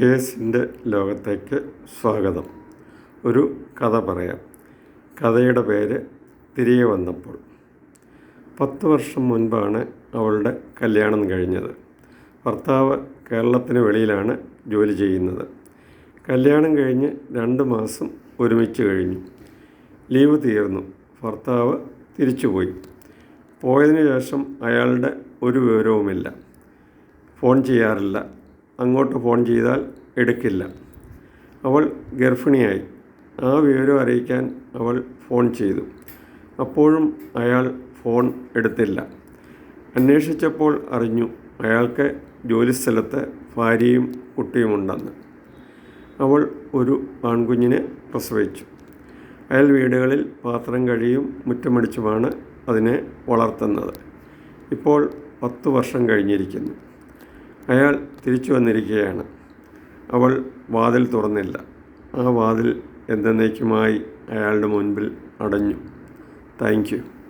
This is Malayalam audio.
കേസിന്റെ ലോകത്തേക്ക് സ്വാഗതം. ഒരു കഥ പറയാം. കഥയുടെ പേര് തിരികെ വന്നപ്പോൾ. പത്ത് വർഷം മുൻപാണ് അവളുടെ കല്യാണം കഴിഞ്ഞത്. ഭർത്താവ് കേരളത്തിന് വെളിയിലാണ് ജോലി ചെയ്യുന്നത്. കല്യാണം കഴിഞ്ഞ് രണ്ട് മാസം ഒരുമിച്ച് കഴിഞ്ഞു. ലീവ് തീർന്നു. ഭർത്താവ് തിരിച്ചുപോയി. പോയതിനു ശേഷം അയാളുടെ ഒരു വിവരവുമില്ല. ഫോൺ ചെയ്യാറില്ല. അങ്ങോട്ട് ഫോൺ ചെയ്താൽ എടുക്കില്ല. അവൾ ഗർഭിണിയായി. ആ വിവരം അറിയിക്കാൻ അവൾ ഫോൺ ചെയ്തു. അപ്പോഴും അയാൾ ഫോൺ എടുത്തില്ല. അന്വേഷിച്ചപ്പോൾ അറിഞ്ഞു അയാൾക്ക് ജോലിസ്ഥലത്ത് ഭാര്യയും കുട്ടിയുമുണ്ടെന്ന് അവൾ ഒരു ആൺകുഞ്ഞിനെ പ്രസവിച്ചു. അയാൾ വീടുകളിൽ പാത്രം കഴിയും മുറ്റമടിച്ചുമാണ് അതിനെ വളർത്തുന്നത്. ഇപ്പോൾ പത്ത് വർഷം കഴിഞ്ഞിരിക്കുന്നു. അയാൾ തിരിച്ചു വന്നിരിക്കുകയാണ്. അവൾ വാതിൽ തുറന്നില്ല. ആ വാതിൽ എന്തെന്നേക്കുമായി അയാളുടെ മുൻപിൽ അടഞ്ഞു. Thank you.